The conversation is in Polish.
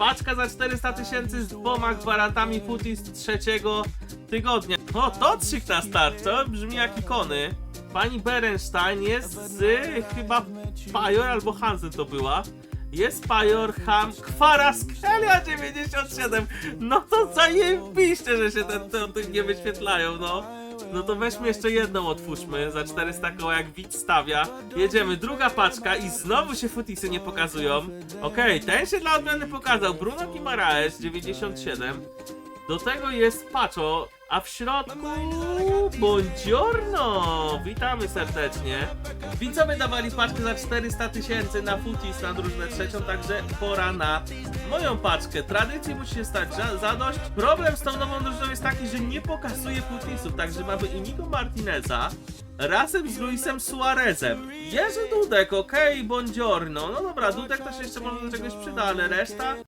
Paczka za 400 tysięcy z dwoma gwarantami Futi z trzeciego tygodnia. O, Totrzyk na start, to brzmi jak ikony. Pani Berenstein jest z chyba Pajor albo Hansen to była. Jest Pajor, Ham, Kwara, Skelia 97. No to zajebiście, że się ten, te, te nie wyświetlają, no. No to weźmy jeszcze jedną, otwórzmy za 400 koła, jak widz stawia. Jedziemy, druga paczka i znowu się futisy nie pokazują. Okej, ten się dla odmiany pokazał. Bruno Guimaraes 97. Do tego jest Pacho, a w środku Buongiorno! Witamy serdecznie. Widzowie dawali paczkę za 400 tysięcy na Futis na drużynę trzecią, także pora na moją paczkę. Tradycji musi się stać za- zadość. Problem z tą nową drużyną jest taki, że nie pokazuje Futisów, także mamy Inigo Martineza razem z Luisem Suarezem. Jerzy Dudek, okej, buongiorno. No dobra, Dudek się jeszcze może do czegoś przyda, ale reszta